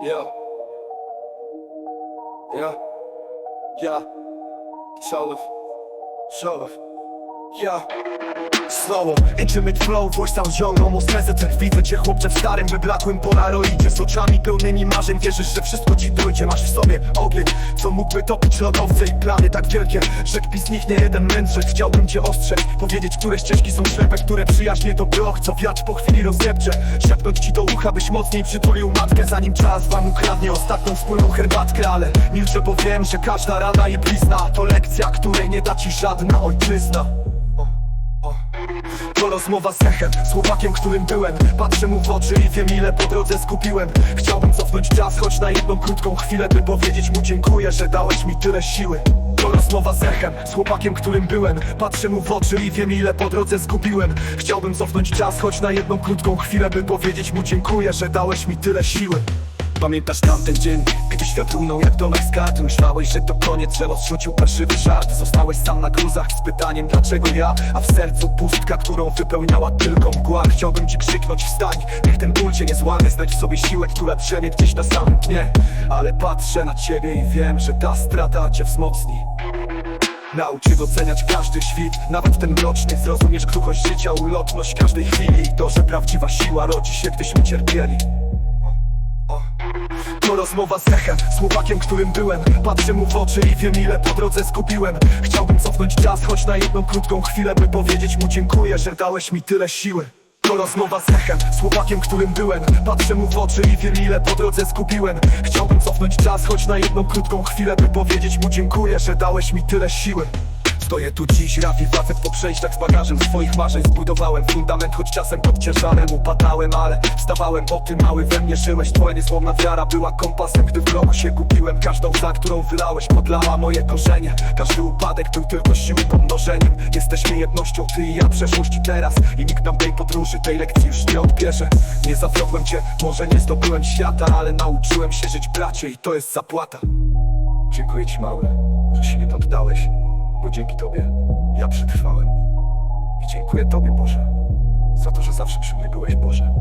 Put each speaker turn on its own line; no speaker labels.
Yeah. Yeah. Yeah. Szalew. Szalew. Yeah.
Slowo, intimate flow, voice sound young, almost hesitant Widzę cię chłopcze w starym, wyblakłym polaroidzie. Z oczami pełnymi marzeń, wierzysz, że wszystko ci dojdzie. Masz w sobie ogień, co mógłby topić lodowce I plany tak wielkie, że kpi z nich nie jeden mędrzec Chciałbym cię ostrzec, powiedzieć, które ścieżki są ślepe Które przyjaźnie to bloch, co wiatr po chwili rozepcze. Szepnąć ci do ucha, byś mocniej przytulił matkę Zanim czas wam ukradnie ostatnią wspólną herbatkę. Ale milczę, bo wiem, że każda rana i blizna To lekcja, której nie da ci żadna ojczyzna to rozmowa z echem, słowakiem, którym byłem. Patrzę mu w oczy i wiem ile po drodze skupiłem. Chciałbym cofnąć czas, choć na jedną krótką chwilę By powiedzieć mu dziękuję, że dałeś mi tyle siły. To rozmowa z echem, z chłopakiem, którym byłem. Patrzę mu w oczy i wiem ile po drodze zgubiłem Chciałbym cofnąć czas, choć na jedną krótką chwilę By powiedzieć mu dziękuję, że dałeś mi tyle siły Pamiętasz tamten dzień, gdy świat runął jak domek z kart Myślałeś, że to koniec, że rozrzucił parszywy żart. Zostałeś sam na gruzach z pytaniem dlaczego ja? A w sercu pustka, którą wypełniała tylko mgła. Chciałbym ci krzyknąć wstań, niech ten ból cię nie złamie. Znać w sobie siłę, która drzemie gdzieś na samym dnie. Ale patrzę na ciebie i wiem, że ta strata cię wzmocni. Nauczy doceniać każdy świt, nawet ten mroczny Zrozumiesz kruchość życia, ulotność każdej chwili. I to, że prawdziwa siła rodzi się, gdyśmy cierpieli to rozmowa z echem, słowakiem, którym byłem. Patrzę mu w oczy i wiem ile po drodze skupiłem. Chciałbym cofnąć czas, choć na jedną krótką chwilę By powiedzieć mu dziękuję, że dałeś mi tyle siły. To rozmowa z echem, słowakiem, którym byłem. Patrzę mu w oczy i wiem ile po drodze skupiłem. Chciałbym cofnąć czas, choć na jedną krótką chwilę By powiedzieć mu dziękuję, że dałeś mi tyle siły Stoję tu dziś, rapi facet po przejściach z bagażem swoich marzeń. Zbudowałem fundament, choć czasem pod ciężarem upadałem Ale wstawałem, bo ty mały we mnie żyłeś. Twoja niesłomna wiara była kompasem, gdy w grobu się gubiłem Każdą łza, którą wylałeś, podlała moje korzenie. Każdy upadek był tylko siły pomnożeniem. Jesteśmy jednością, ty i ja, przeszłość i teraz. I nikt nam tej podróży, tej lekcji już nie odbierze. Nie zawiodłem cię, może nie zdobyłem świata Ale nauczyłem się żyć bracie i to jest zapłata. Dziękuję ci mały, że się nie poddałeś Bo dzięki tobie ja przetrwałem. I dziękuję tobie Boże Za to, że zawsze przy mnie byłeś Boże